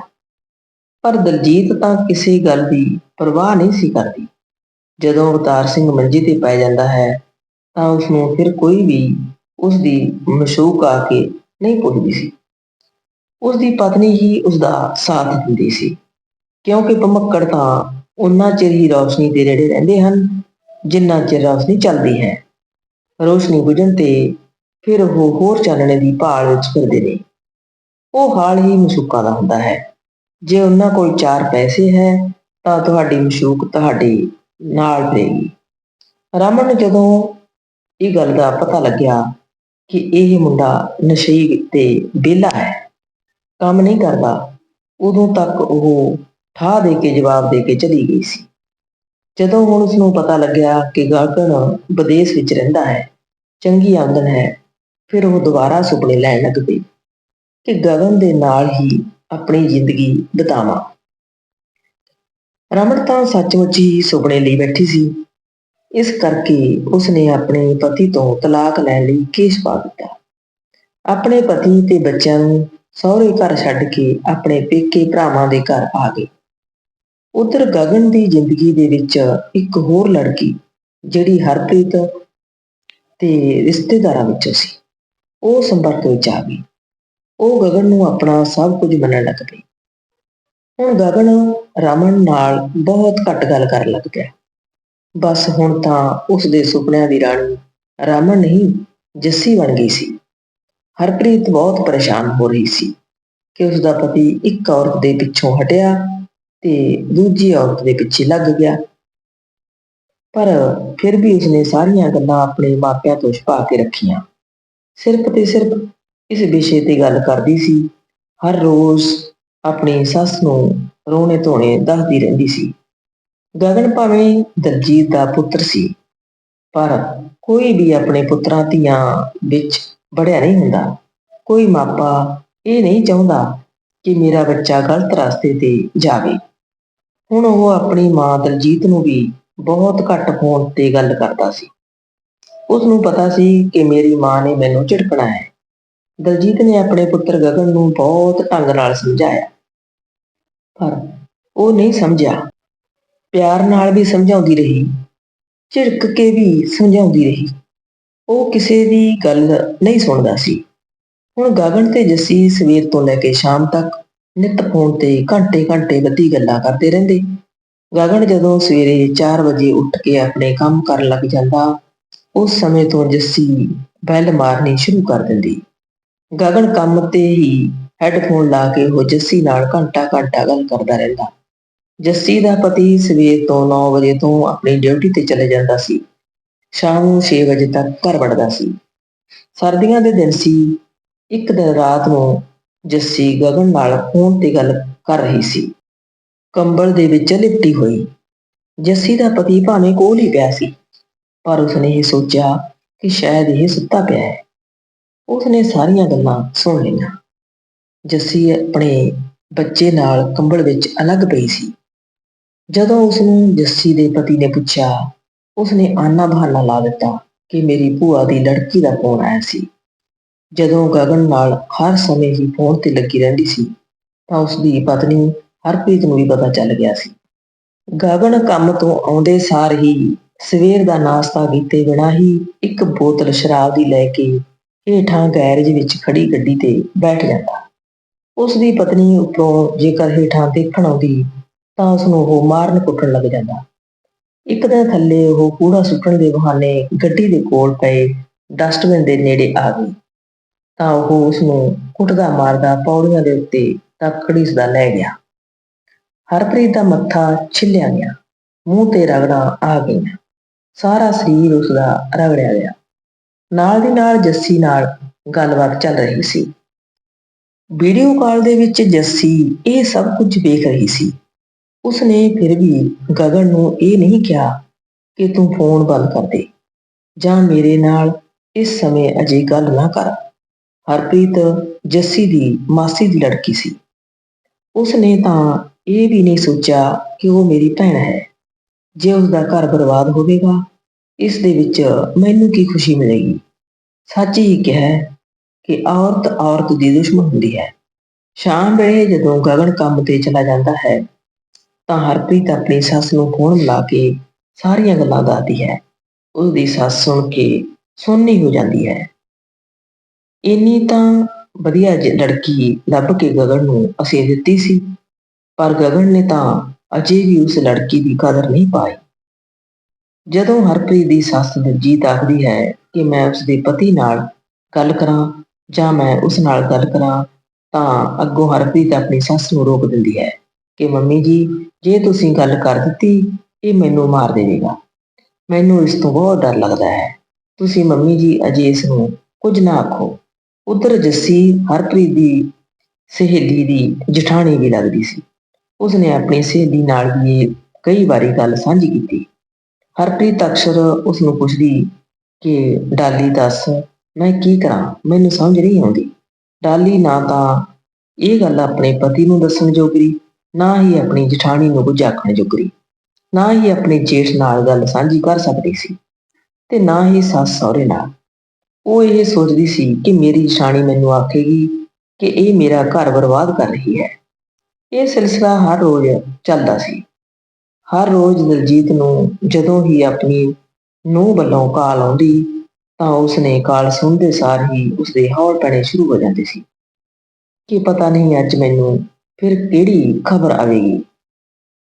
ਪਰ ਦਲਜੀਤ ਤਾਂ ਕਿਸੇ ਗੱਲ ਦੀ ਪਰਵਾਹ ਨਹੀਂ ਸੀ ਕਰਦੀ। ਜਦੋਂ ਅਵਤਾਰ ਸਿੰਘ ਮੰਜੀ ਤੇ ਪੈ ਜਾਂਦਾ ਹੈ, ਤਾਂ ਉਸ ਨੂੰ ਫਿਰ ਕੋਈ ਵੀ ਉਸ ਦੀ ਮਸ਼ੂਕ ਆ ਕੇ ਨਹੀਂ ਪੁੱਛਦੀ ਸੀ। ਉਸ ਦੀ ਪਤਨੀ ਹੀ ਉਸ ਦਾ ਸਾਥ ਦਿੰਦੀ ਸੀ, ਕਿਉਂਕਿ ਭਮੱਕੜ ਤਾਂ ਉਹਨਾਂ ਚਿਰ ਹੀ ਰੌਸ਼ਨੀ ਦੇ ਨੇੜੇ ਰਹਿੰਦੇ ਹਨ, ਜਿੰਨਾ ਚਿਰ ਰੌਸ਼ਨੀ ਚੱਲਦੀ ਹੈ। ਰੋਸ਼ਨੀ ਬੁਝਣ ਤੇ ਫਿਰ ਉਹ ਹੋਰ ਚਾਨਣੇ ਦੀ ਭਾਲ ਵਿੱਚ ਫਿਰਦੇ ਨੇ। ਉਹ ਹਾਲ ਹੀ ਮਸ਼ੂਕਾਂ ਦਾ ਹੁੰਦਾ ਹੈ। ਜੇ ਉਹਨਾਂ ਕੋਲ ਚਾਰ ਪੈਸੇ ਹੈ, ਤਾਂ ਤੁਹਾਡੀ ਮਸ਼ੂਕ ਤੁਹਾਡੇ ਨਾਲ ਰਹੇਗੀ ਰਮਨ ਨੂੰ ਜਦੋਂ ਇਹ ਗੱਲ ਦਾ ਪਤਾ ਲੱਗਿਆ ਕਿ ਇਹ ਮੁੰਡਾ ਨਸ਼ਈ ਤੇ ਵਿਹਲਾ ਹੈ, ਕੰਮ ਨਹੀਂ ਕਰਦਾ, ਉਦੋਂ ਤੱਕ ਉਹ ਠਾਹ ਦੇ ਕੇ ਜਵਾਬ ਦੇ ਕੇ ਚਲੀ ਗਈ ਸੀ। ਜਦੋਂ ਹੁਣ ਉਸ ਨੂੰ ਪਤਾ ਲੱਗਿਆ ਕਿ ਗਾਗਨ ਵਿਦੇਸ਼ ਵਿੱਚ ਰਹਿੰਦਾ ਹੈ, ਚੰਗੀ ਆਮਦਨ ਹੈ ਫਿਰ ਉਹ ਦੁਬਾਰਾ ਸੁਪਨੇ ਲੈਣ ਲੱਗ ਪਈ ਕਿ ਗਗਨ ਦੇ ਨਾਲ ਹੀ ਆਪਣੀ ਜ਼ਿੰਦਗੀ ਬਿਤਾਵਾਂ। ਰਮਨ ਤਾਂ ਸੱਚਮੁੱਚ ਹੀ ਸੁਪਨੇ ਲਈ ਬੈਠੀ ਸੀ। ਇਸ ਕਰਕੇ ਉਸਨੇ ਆਪਣੇ ਪਤੀ ਤੋਂ ਤਲਾਕ ਲੈਣ ਲਈ ਕੇਸ ਪਾ ਦਿੱਤਾ। ਆਪਣੇ ਪਤੀ ਤੇ ਬੱਚਿਆਂ ਨੂੰ ਸਹੁਰੇ ਘਰ ਛੱਡ ਕੇ ਆਪਣੇ ਪੇਕੇ ਭਰਾਵਾਂ ਦੇ ਘਰ ਆ ਗਈ ਉਧਰ ਗਗਨ ਦੀ ਜ਼ਿੰਦਗੀ ਦੇ ਵਿੱਚ ਇੱਕ ਹੋਰ ਲੜਕੀ, ਜਿਹੜੀ ਹਰਪ੍ਰੀਤ ਤੇ ਰਿਸ਼ਤੇਦਾਰਾਂ ਵਿੱਚੋਂ ਸੀ। ਉਹ ਸੰਪਰਕ ਵਿੱਚ ਆ ਗਈ। ਉਹ ਗਗਨ ਨੂੰ ਆਪਣਾ ਸਭ ਕੁਝ ਮੰਨਣ ਲੱਗ ਪਈ। ਹੁਣ ਗਗਨ ਰਮਨ ਨਾਲ ਬਹੁਤ ਘੱਟ ਗੱਲ ਕਰਨ ਲੱਗ ਗਿਆ ਬਸ ਹੁਣ ਤਾਂ ਉਸ ਦੇ ਸੁਪਨਿਆਂ ਦੀ ਰਾਣੀ ਰਮਨ ਨਹੀਂ ਜੱਸੀ ਬਣ ਗਈ ਸੀ। ਹਰਪ੍ਰੀਤ ਬਹੁਤ ਪਰੇਸ਼ਾਨ ਹੋ ਰਹੀ ਸੀ ਕਿ ਉਸ ਦਾ ਪਤੀ ਇੱਕ ਔਰਤ ਦੇ ਪਿੱਛੋਂ ਹਟਿਆ ਤੇ ਦੂਜੀ ਔਰਤ ਦੇ ਪਿੱਛੇ ਲੱਗ ਗਿਆ। ਪਰ ਫਿਰ ਵੀ ਉਸਨੇ ਸਾਰੀਆਂ ਗੱਲਾਂ ਆਪਣੇ ਮਾਪਿਆਂ ਤੋਂ ਛੁਪਾ ਕੇ ਰੱਖੀਆਂ। ਸਿਰਫ ਤੇ ਸਿਰਫ ਇਸ ਵਿਸ਼ੇ ਤੇ ਗੱਲ ਕਰਦੀ ਸੀ। ਹਰ ਰੋਜ਼ ਆਪਣੀ ਸੱਸ ਨੂੰ ਰੋਣੇ ਧੋਣੇ ਦੱਸਦੀ ਰਹਿੰਦੀ ਸੀ। ਗਗਨ ਭਾਵੇਂ ਦਲਜੀਤ ਦਾ ਪੁੱਤਰ ਸੀ, ਪਰ ਕੋਈ ਵੀ ਆਪਣੇ ਪੁੱਤਰਾਂ ਧੀਆਂ ਵਿੱਚ ਬੜਿਆ ਨਹੀਂ ਹੁੰਦਾ। ਕੋਈ ਮਾਪਾ ਇਹ ਨਹੀਂ ਚਾਹੁੰਦਾ ਕਿ ਮੇਰਾ ਬੱਚਾ ਗਲਤ ਰਸਤੇ ਤੇ ਜਾਵੇ। ਹੁਣ ਉਹ ਆਪਣੀ ਮਾਂ ਦਲਜੀਤ ਨੂੰ ਵੀ ਬਹੁਤ ਘੱਟ ਫੋਨ ਤੇ ਗੱਲ ਕਰਦਾ ਸੀ। ਉਸ ਨੂੰ ਪਤਾ ਸੀ ਕਿ ਮੇਰੀ ਮਾਂ ਨੇ ਮੈਨੂੰ ਝਿੜਕਣਾ ਹੈ ਦਲਜੀਤ ਨੇ ਆਪਣੇ ਪੁੱਤਰ ਗਗਨ ਨੂੰ ਬਹੁਤ ਢੰਗ ਨਾਲ ਸਮਝਾਇਆ। ਪਰ ਉਹ ਨਹੀਂ ਸਮਝਿਆ। ਪਿਆਰ ਨਾਲ ਵੀ ਸਮਝਾਉਂਦੀ ਰਹੀ। ਝਿੜਕ ਕੇ ਵੀ ਸਮਝਾਉਂਦੀ ਰਹੀ। ਉਹ ਕਿਸੇ ਦੀ ਗੱਲ ਨਹੀਂ ਸੁਣਦਾ ਸੀ। ਹੁਣ ਗਗਨ ਤੇ ਜੱਸੀ ਸਵੇਰ ਤੋਂ ਲੈ ਕੇ ਸ਼ਾਮ ਤੱਕ ਨਿੱਤ ਫੋਨ ਤੇ ਘੰਟੇ ਘੰਟੇ ਬੱਧੀ ਗੱਲਾਂ ਕਰਦੇ ਰਹਿੰਦੇ। ਗਗਨ ਜਦੋਂ ਸਵੇਰੇ 4 ਵਜੇ ਉੱਠ ਕੇ ਆਪਣੇ ਕੰਮ ਕਰਨ ਲੱਗ ਜਾਂਦਾ ਉਸ ਸਮੇਂ ਤੋਂ ਜੱਸੀ ਬੈਲ ਮਾਰਨੀ ਸ਼ੁਰੂ ਕਰ ਦਿੰਦੀ। ਗਗਨ ਕੰਮ ਤੇ ਹੀ ਹੈੱਡਫੋਨ ਲਾ ਕੇ ਉਹ ਜੱਸੀ ਨਾਲ ਘੰਟਾ ਘੰਟਾ ਗੱਲ ਕਰਦਾ ਰਹਿੰਦਾ। ਜੱਸੀ ਦਾ ਪਤੀ ਸਵੇਰ ਤੋਂ 9 ਵਜੇ ਤੋਂ ਆਪਣੀ ਡਿਊਟੀ ਤੇ ਚਲੇ ਜਾਂਦਾ ਸੀ। ਸ਼ਾਮ ਨੂੰ 6 ਵਜੇ ਤੱਕ ਘਰ ਵੜਦਾ ਸੀ। ਸਰਦੀਆਂ ਦੇ ਦਿਨ ਸੀ। ਇੱਕ ਦਿਨ ਰਾਤ ਨੂੰ ਜੱਸੀ ਗਗਨ ਨਾਲ ਫੋਨ ਤੇ ਗੱਲ ਕਰ ਰਹੀ ਸੀ। ਕੰਬਲ ਦੇ ਵਿੱਚ ਲਿਪਟੀ ਹੋਈ। ਜੱਸੀ ਦਾ ਪਤੀ ਭਾਵੇਂ ਕੋਲ ਹੀ ਪਿਆ ਸੀ। ਪਰ ਉਸਨੇ ਇਹ ਸੋਚਿਆ ਕਿ ਸ਼ਾਇਦ ਇਹ ਸੁੱਤਾ ਪਿਆ ਹੈ। ਉਸਨੇ ਸਾਰੀਆਂ ਗੱਲਾਂ ਸੁਣ ਲਈਆਂ। ਜੱਸੀ ਆਪਣੇ ਬੱਚੇ ਨਾਲ ਕੰਬਲ ਵਿੱਚ ਅਲੱਗ ਪਈ ਸੀ। ਜਦੋਂ ਉਸਨੂੰ ਜੱਸੀ ਦੇ ਪਤੀ ਨੇ ਪੁੱਛਿਆ, ਉਸਨੇ ਆਨਾ ਬਹਾਨਾ ਲਾ ਦਿੱਤਾ ਕਿ ਮੇਰੀ ਭੂਆ ਦੀ ਲੜਕੀ ਦਾ ਫੋਨ ਆਇਆ ਸੀ। ਜਦੋਂ ਗਗਨ ਨਾਲ ਹਰ ਸਮੇਂ ਹੀ ਫੋਨ ਤੇ ਲੱਗੀ ਰਹਿੰਦੀ ਸੀ, ਤਾਂ ਉਸ ਦੀ ਪਤਨੀ ਹਰਪ੍ਰੀਤ ਨੂੰ ਵੀ ਪਤਾ ਚੱਲ ਗਿਆ ਸੀ। ਗਗਨ ਕੰਮ ਤੋਂ ਆਉਂਦੇ ਸਾਰ ਹੀ ਸਵੇਰ ਦਾ ਨਾਸ਼ਤਾ ਕੀਤੇ ਬਿਨਾਂ ਹੀ ਇੱਕ ਬੋਤਲ ਸ਼ਰਾਬ ਦੀ ਲੈ ਕੇ ਹੇਠਾਂ ਗੈਰੇਜ ਵਿੱਚ ਖੜੀ ਗੱਡੀ ਤੇ ਬੈਠ ਜਾਂਦਾ। ਉਸ ਦੀ ਪਤਨੀ ਉੱਪਰੋਂ ਜੇਕਰ ਹੇਠਾਂ ਦੇਖਣ ਆਉਂਦੀ ਤਾਂ ਉਸ ਨੂੰ ਉਹ ਮਾਰਨ ਕੁੱਟਣ ਲੱਗ ਜਾਂਦਾ। ਇੱਕ ਦਿਨ ਥੱਲੇ ਉਹ ਕੂੜਾ ਸੁੱਟਣ ਦੇ ਬਹਾਨੇ ਗੱਡੀ ਦੇ ਕੋਲ ਪਏ ਡਸਟਬਿਨ ਦੇ ਨੇੜੇ ਆ ਗਈ। ਤਾਂ ਉਹ ਉਸ ਨੂੰ ਕੁੱਟਦਾ ਮਾਰਦਾ ਪੌੜੀਆਂ ਦੇ ਉੱਤੇ ਤੱਕ ਘੜੀਸਦਾ ਲੈ ਗਿਆ। ਹਰਪ੍ਰੀਤ ਦਾ ਮੱਥਾ ਛਿੱਲਿਆ ਗਿਆ। ਮੂੰਹ ਤੇ ਰਗੜਾਂ ਆ ਗਈਆਂ। ਸਾਰਾ ਸਰੀਰ ਉਸਦਾ ਰਗੜਿਆ ਗਿਆ। ਨਾਲ ਦੀ ਨਾਲ ਜੱਸੀ ਨਾਲ ਗੱਲਬਾਤ ਚੱਲ ਰਹੀ ਸੀ। ਵੀਡੀਓ ਕਾਲ ਦੇ ਵਿੱਚ ਜੱਸੀ ਇਹ ਸਭ ਕੁਝ ਵੇਖ ਰਹੀ ਸੀ। ਉਸਨੇ ਫਿਰ ਵੀ ਗਗਨ ਨੂੰ ਇਹ ਨਹੀਂ ਕਿਹਾ ਕਿ ਤੂੰ ਫੋਨ ਬੰਦ ਕਰ ਦੇ ਜਾਂ ਮੇਰੇ ਨਾਲ ਇਸ ਸਮੇਂ ਅਜੇ ਗੱਲ ਨਾ ਕਰ। ਹਰਪ੍ਰੀਤ ਜੱਸੀ ਦੀ ਮਾਸੀ ਦੀ ਲੜਕੀ ਸੀ। ਉਸਨੇ ਤਾਂ ਇਹ ਵੀ ਨਹੀਂ ਸੋਚਿਆ ਕਿ ਉਹ ਮੇਰੀ ਭੈਣ ਹੈ। ਜੇ ਉਸ ਦਾ ਘਰ ਬਰਬਾਦ ਹੋਵੇਗਾ, ਇਸ ਦੇ ਵਿੱਚ ਮੈਨੂੰ ਕੀ ਖੁਸ਼ੀ ਮਿਲੇਗੀ? ਸੱਚ ਹੀ ਕਿਹਾ ਕਿ ਔਰਤ ਔਰਤ ਦੀ ਦੁਸ਼ਮਣ ਹੁੰਦੀ ਹੈ। ਸ਼ਾਮ ਵੇਲੇ ਜਦੋਂ ਗਗਨ ਕੰਮ ਤੇ ਚਲਾ ਜਾਂਦਾ ਹੈ, ਤਾਂ ਹਰਪ੍ਰੀਤ ਆਪਣੀ ਸੱਸ ਨੂੰ ਫੋਨ ਮਿਲਾ ਕੇ ਸਾਰੀਆਂ ਗੱਲਾਂ ਦੱਸਦੀ ਹੈ। ਉਸ ਦੀ ਸੱਸ ਸੁਣ ਕੇ ਸੋਨੀ ਹੋ ਜਾਂਦੀ ਹੈ। ਇੰਨੀ ਤਾਂ ਵਧੀਆ ਜਿਹੀ ਲੜਕੀ ਲੱਭ ਕੇ ਗਗਨ ਨੂੰ ਅਸੀਂ ਦਿੱਤੀ ਸੀ, ਪਰ ਗਗਨ ਨੇ ਤਾਂ ਅਜੇ ਵੀ ਉਸ ਲੜਕੀ ਦੀ ਕਦਰ ਨਹੀਂ ਪਾਈ। ਜਦੋਂ ਹਰਪ੍ਰੀਤ ਦੀ ਸੱਸ ਦਲਜੀਤ ਆਖਦੀ ਹੈ ਕਿ ਮੈਂ ਉਸ ਦੇ ਪਤੀ ਨਾਲ ਗੱਲ ਕਰਾਂ ਜਾਂ ਮੈਂ ਉਸ ਨਾਲ ਗੱਲ ਕਰਾਂ, ਤਾਂ ਅੱਗੋਂ ਹਰਪ੍ਰੀਤ ਆਪਣੀ ਸੱਸ ਨੂੰ ਰੋਕ ਦਿੰਦੀ ਹੈ ਕਿ, ਮੰਮੀ ਜੀ, ਜੇ ਤੁਸੀਂ ਗੱਲ ਕਰ ਦਿੱਤੀ, ਇਹ ਮੈਨੂੰ ਮਾਰ ਦੇਵੇਗਾ। ਮੈਨੂੰ ਇਸ ਤੋਂ ਬਹੁਤ ਡਰ ਲੱਗਦਾ ਹੈ। ਤੁਸੀਂ ਮੰਮੀ ਜੀ ਅਜੇ ਇਸ ਨੂੰ ਕੁਝ ਨਾ ਆਖੋ। ਉਧਰ ਜੱਸੀ ਹਰਪ੍ਰੀਤ ਦੀ ਸਹੇਲੀ ਦੀ ਜਠਾਣੀ ਵੀ ਲੱਗਦੀ ਸੀ। ਉਸਨੇ ਆਪਣੀ ਸਹੇਲੀ ਨਾਲ ਵੀ ਇਹ ਕਈ ਵਾਰੀ ਗੱਲ ਸਾਂਝੀ ਕੀਤੀ। ਹਰਪ੍ਰੀਤ ਅਕਸਰ ਉਸ ਨੂੰ ਪੁੱਛਦੀ ਕਿ, ਡਾਲੀ, ਦੱਸ, ਮੈਂ ਕੀ ਕਰਾਂ? ਮੈਨੂੰ ਸਮਝ ਨਹੀਂ ਆਉਂਦੀ। ਡਾਲੀ ਨਾ ਤਾਂ ਇਹ ਗੱਲ ਆਪਣੇ ਪਤੀ ਨੂੰ ਦੱਸਣ ਜੋਗਰੀ, ਨਾ ਹੀ ਆਪਣੀ ਜਠਾਣੀ ਨੂੰ ਕੁਝ ਆਖਣ ਜੋਗਰੀ। ਨਾ ਹੀ ਆਪਣੇ ਜੇਠ ਨਾਲ ਗੱਲ ਸਾਂਝੀ ਕਰ ਸਕਦੀ ਸੀ ਤੇ ਨਾ ਹੀ ਸੱਸ ਸਹੁਰੇ ਨਾਲ। ਉਹ ਇਹ ਸੋਚਦੀ ਸੀ ਕਿ ਮੇਰੀ ਜਠਾਣੀ ਮੈਨੂੰ ਆਖੇਗੀ ਕਿ ਇਹ ਮੇਰਾ ਘਰ ਬਰਬਾਦ ਕਰ ਰਹੀ ਹੈ। ਇਹ ਸਿਲਸਿਲਾ ਹਰ ਰੋਜ਼ ਚੱਲਦਾ ਸੀ। ਹਰ ਰੋਜ਼ ਦਲਜੀਤ ਨੂੰ ਜਦੋਂ ਹੀ ਆਪਣੀ ਨੂੰਹ ਵੱਲੋਂ ਕਾਲ ਆਉਂਦੀ, ਤਾਂ ਉਸਨੇ ਕਾਲ ਸੁਣਦੇ ਸਾਰ ਹੀ ਉਸਦੇ ਹੌਲ ਪੈਣੇ ਸ਼ੁਰੂ ਹੋ ਜਾਂਦੇ ਸੀ। ਕਿ ਪਤਾ ਨਹੀਂ ਅੱਜ ਮੈਨੂੰ ਫਿਰ ਕਿਹੜੀ ਖਬਰ ਆਵੇਗੀ।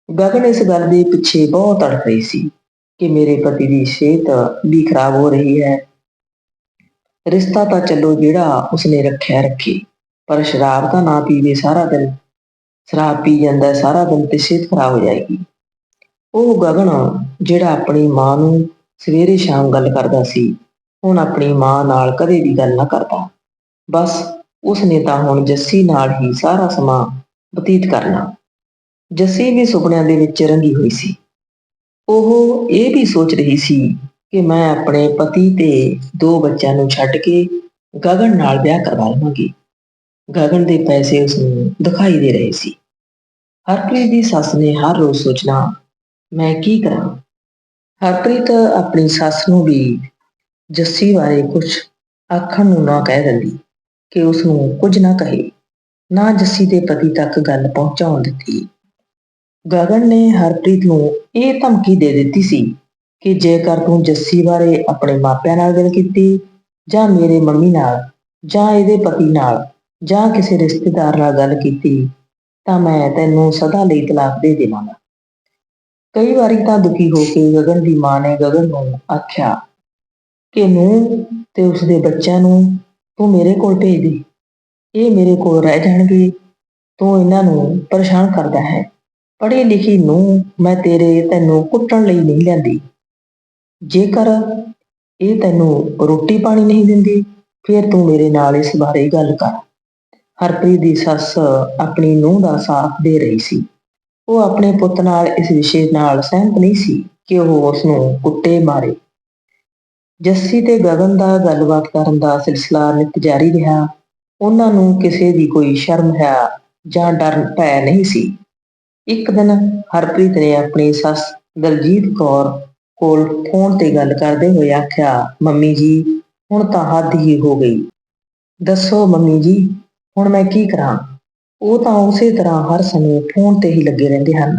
ਗਗਨ ਇਸ ਗੱਲ ਦੇ ਪਿੱਛੇ ਬਹੁਤ ਅੜਕ ਰਹੀ ਸੀ ਕਿ ਮੇਰੇ ਪਤੀ ਦੀ ਸਿਹਤ ਵੀ ਖਰਾਬ ਹੋ ਰਹੀ ਹੈ। ਰਿਸ਼ਤਾ ਤਾਂ ਚੱਲੋ ਜਿਹੜਾ ਉਸਨੇ ਰੱਖਿਆ ਰੱਖੇ, ਪਰ ਸ਼ਰਾਬ ਤਾਂ ਨਾ ਪੀਵੇ ਸਾਰਾ ਦਿਨ ਸ਼ਰਾਬ ਪੀ ਜਾਂਦਾ ਹੈ ਸਾਰਾ ਦਿਨ ਤੇ ਸਿਹਤ ਖਰਾਬ ਹੋ ਜਾਏਗੀ। ਉਹ ਗਗਨ ਜਿਹੜਾ ਆਪਣੀ ਮਾਂ ਨੂੰ ਸਵੇਰੇ ਸ਼ਾਮ ਗੱਲ ਕਰਦਾ ਸੀ, ਹੁਣ ਆਪਣੀ ਮਾਂ ਨਾਲ ਕਦੇ ਵੀ ਗੱਲ ਨਾ ਕਰਦਾ। ਬਸ ਉਸਨੇ ਤਾਂ ਹੁਣ ਜੱਸੀ ਨਾਲ ਹੀ ਸਾਰਾ ਸਮਾਂ ਬਤੀਤ ਕਰਨਾ। ਜੱਸੀ ਵੀ ਸੁਪਨਿਆਂ ਦੇ ਵਿੱਚ ਰੰਗੀ ਹੋਈ ਸੀ। ਉਹ ਇਹ ਵੀ ਸੋਚ ਰਹੀ ਸੀ ਕਿ ਮੈਂ ਆਪਣੇ ਪਤੀ ਤੇ ਦੋ ਬੱਚਿਆਂ ਨੂੰ ਛੱਡ ਕੇ ਗਗਨ ਨਾਲ ਵਿਆਹ ਕਰਵਾ ਲਵਾਂਗੀ। ਗਗਨ ਦੇ ਪੈਸੇ ਉਸ ਨੂੰ ਦਿਖਾਈ ਦੇ ਰਹੇ ਸੀ। ਹਰਪ੍ਰੀਤ ਦੀ ਸੱਸ ਨੇ ਹਰ ਰੋਜ਼ ਸੋਚਣਾ, ਮੈਂ ਕੀ ਕਰਾਂ? ਹਰਪ੍ਰੀਤ ਆਪਣੀ ਸੱਸ ਨੂੰ ਵੀ ਜੱਸੀ ਬਾਰੇ ਕੁਝ ਆਖਣ ਨੂੰ ਨਾ ਕਹਿ ਦਿੰਦੀ ਕਿ ਉਸ ਨੂੰ ਕੁਝ ਨਾ ਕਹੇ, ਨਾ ਜੱਸੀ ਦੇ ਪਤੀ ਤੱਕ ਗੱਲ ਪਹੁੰਚਾਉਣ ਦਿੱਤੀ। ਗਗਨ ਨੇ ਹਰਪ੍ਰੀਤ ਨੂੰ ਇਹ ਧਮਕੀ ਦੇ ਦਿੱਤੀ ਸੀ ਕਿ ਜੇਕਰ ਤੂੰ ਜੱਸੀ ਬਾਰੇ ਆਪਣੇ ਮਾਪਿਆਂ ਨਾਲ ਗੱਲ ਕੀਤੀ ਜਾਂ ਮੇਰੇ ਮੰਮੀ ਨਾਲ ਜਾਂ ਇਹਦੇ ਪਤੀ ਨਾਲ ਜਾਂ ਕਿਸੇ ਰਿਸ਼ਤੇਦਾਰ ਨਾਲ ਗੱਲ ਕੀਤੀ, ਤਾਂ ਮੈਂ ਤੈਨੂੰ ਸਦਾ ਲਈ ਤਲਾਕ ਦੇ ਦੇਵਾਂਗਾ। ਕਈ ਵਾਰੀ ਤਾਂ ਦੁਖੀ ਹੋ ਕੇ ਗਗਨ ਦੀ ਮਾਂ ਨੇ ਗਗਨ ਨੂੰ ਆਖਿਆ, ਕਿ ਨੂੰ ਤੇ ਉਸਦੇ ਬੱਚਿਆਂ ਨੂੰ ਤੂੰ ਮੇਰੇ ਕੋਲ ਭੇਜ ਦੇ। ਇਹ ਮੇਰੇ ਕੋਲ ਰਹਿ ਜਾਣਗੇ। ਤੂੰ ਇਹਨਾਂ ਨੂੰ ਪਰੇਸ਼ਾਨ ਕਰਦਾ ਹੈ। ਪੜ੍ਹੀ ਲਿਖੀ ਨੂੰ ਮੈਂ ਤੇਰੇ ਤੈਨੂੰ ਕੁੱਟਣ ਲਈ ਨਹੀਂ ਲਿਆਂਦੀ ਜੇਕਰ ਇਹ ਤੈਨੂੰ ਰੋਟੀ ਪਾਣੀ ਨਹੀਂ ਦਿੰਦੀ, ਫਿਰ ਤੂੰ ਮੇਰੇ ਨਾਲ ਇਸ ਬਾਰੇ ਗੱਲ ਕਰ। ਹਰਪ੍ਰੀਤ ਦੀ ਸੱਸ ਆਪਣੀ ਨੂੰਹ ਦਾ ਸਾਥ ਦੇ ਰਹੀ ਸੀ। ਉਹ ਆਪਣੇ ਪੁੱਤ ਨਾਲ ਇਸ ਵਿਸ਼ੇ ਨਾਲ ਸਹਿਮਤ ਨਹੀਂ ਸੀ ਕਿ ਉਹ ਉਸ ਨੂੰ ਕੁੱਟੇ ਮਾਰੇ। ਜੱਸੀ ਤੇ ਗਗਨ ਦਾ ਗੱਲਬਾਤ ਕਰਨ ਦਾ ਸਿਲਸਿਲਾ ਨਿਤ ਜਾਰੀ ਰਿਹਾ। ਉਹਨਾਂ ਨੂੰ ਕਿਸੇ ਦੀ ਕੋਈ ਸ਼ਰਮ ਹੈ ਜਾਂ ਡਰ ਪੈ ਨਹੀਂ ਸੀ। ਇੱਕ ਦਿਨ ਹਰਪ੍ਰੀਤ ਨੇ ਆਪਣੀ ਸੱਸ ਦਲਜੀਤ ਕੌਰ ਕੋਲ ਫੋਨ ਤੇ ਗੱਲ ਕਰਦੇ ਹੋਏ ਆਖਿਆ, ਮੰਮੀ ਜੀ, ਹੁਣ ਤਾਂ ਹੱਦ ਹੀ ਹੋ ਗਈ। ਦੱਸੋ ਮੰਮੀ ਜੀ ਹੁਣ ਮੈਂ ਕੀ ਕਰਾਂ? ਉਹ ਤਾਂ ਉਸੇ ਤਰ੍ਹਾਂ ਹਰ ਸਮੇਂ ਫੋਨ ਤੇ ਹੀ ਲੱਗੇ ਰਹਿੰਦੇ ਹਨ।